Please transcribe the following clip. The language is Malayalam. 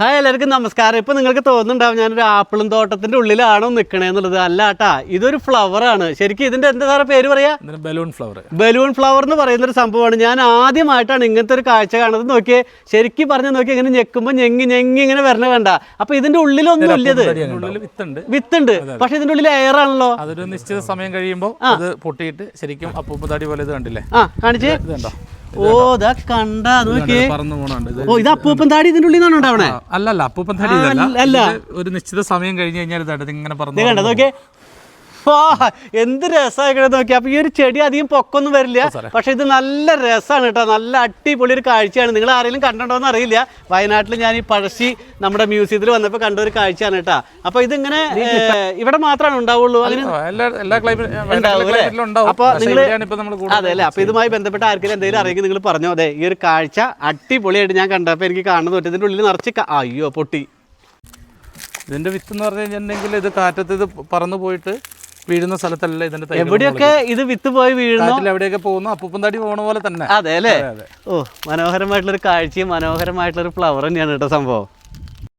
ഹായ് എല്ലാവർക്കും നമസ്കാരം. ഇപ്പോൾ നിങ്ങൾക്ക് തോന്നുന്നുണ്ടാവും ഞാനൊരു ആപ്പിളും തോട്ടത്തിന്റെ ഉള്ളിലാണോ നിൽക്കണേന്നുള്ളത് അല്ല കേട്ടാ ഇതൊരു ഫ്ലവർ ആണ്. ശരിക്കും ഇതിന്റെ എന്താ സാറേ പേര് പറയാ? ബലൂൺ ഫ്ലവർ ബലൂൺ ഫ്ലവർ എന്ന് പറയുന്ന ഒരു സംഭവമാണ്. ഞാൻ ആദ്യമായിട്ടാണ് ഇങ്ങനത്തെ ഒരു കാഴ്ച കാണുന്നത്. നോക്കിയേ ശരിക്കും പറഞ്ഞു നോക്കി ഇങ്ങനെ ഞെക്കുമ്പോൾ ഞെങ്ങി ഞെങ്ങി ഇങ്ങനെ വരണ വേണ്ട. അപ്പൊ ഇതിന്റെ ഉള്ളിലൊന്നും ഇല്ലത് വിത്തുണ്ട്. വിത്തുണ്ട്. പക്ഷെ ഇതിന്റെ ഉള്ളിൽ എയർ ആണല്ലോ. അതൊരു നിശ്ചിത സമയം കഴിയുമ്പോൾ അത് പൊട്ടിയിട്ട് ശരിക്കും അപ്പൂപ്പുതാടി പോലെ ഇത് കണ്ടില്ലേ? ആ കാണിച്ചേ. ഇത് കണ്ടോ? ഓ ഇതാ കണ്ട നോക്കിയേ. പറന്നു പോണുണ്ട്. ഓ ഇത് അപ്പൂപ്പൻ താടി ഇതിന്റെ ഉള്ളിൽ നിന്നാണ് ഉണ്ടാവണേ അല്ലല്ല അപ്പൂപ്പൻ താടി ഇതല്ല. അല്ല. ഇത് ഒരു നിശ്ചിത സമയം കഴിഞ്ഞു കഴിഞ്ഞാൽ ഇതായിട്ട് ഇങ്ങനെ ഇത് പറന്നു കണ്ടോ നോക്കിയേ. ആ, എന്ത് രസമായിക്കണേ നോക്കി അപ്പൊ ഈ ഒരു ചെടി അധികം പൊക്കൊന്നും വരില്ല. പക്ഷെ ഇത് നല്ല രസമാണ് കേട്ടോ. നല്ല അടിപൊളി ഒരു കാഴ്ചയാണ്. നിങ്ങൾ ആരെങ്കിലും കണ്ടോന്ന് അറിയില്ല. വയനാട്ടിൽ ഞാൻ ഈ പഴശ്ശി നമ്മുടെ മ്യൂസിയത്തിൽ വന്നപ്പോൾ കണ്ട ഒരു കാഴ്ചയാണ് കേട്ടോ. അപ്പൊ ഇതിങ്ങനെ ഇവിടെ മാത്രമാണ് ഉണ്ടാവുള്ളൂ. അപ്പൊ നിങ്ങൾ അതെ അല്ലെ? അപ്പൊ ഇതുമായി ബന്ധപ്പെട്ട ആർക്കെങ്കിലും എന്തെങ്കിലും അറിയെങ്കിൽ നിങ്ങൾ പറഞ്ഞോ. അതെ ഈ ഒരു കാഴ്ച അടിപൊളിയായിട്ട് ഞാൻ കണ്ടപ്പോൾ എനിക്ക് കാണുന്നത് ഇതിന്റെ ഉള്ളിൽ നിറച്ച് അയ്യോ പൊട്ടി. ഇതിന്റെ വിത്ത് എന്ന് പറഞ്ഞു കഴിഞ്ഞിട്ടുണ്ടെങ്കിൽ ഇത് കാറ്റത്ത് ഇത് പറന്നു പോയിട്ട് വീഴുന്ന സ്ഥലത്തല്ല ഇതിന്റെ തൈ എവിടെയൊക്കെ ഇത് വിത്ത് പോയി വീഴുന്നു എവിടെയൊക്കെ പോകുന്നു? അപ്പൂപ്പൻ തടി പോണ പോലെ തന്നെ. അതെ അല്ലേ? ഓ മനോഹരമായിട്ടുള്ള ഒരു കാഴ്ചയും മനോഹരമായിട്ടുള്ള ഒരു ഫ്ലവർ തന്നെയാണ് കേട്ടോ സംഭവം.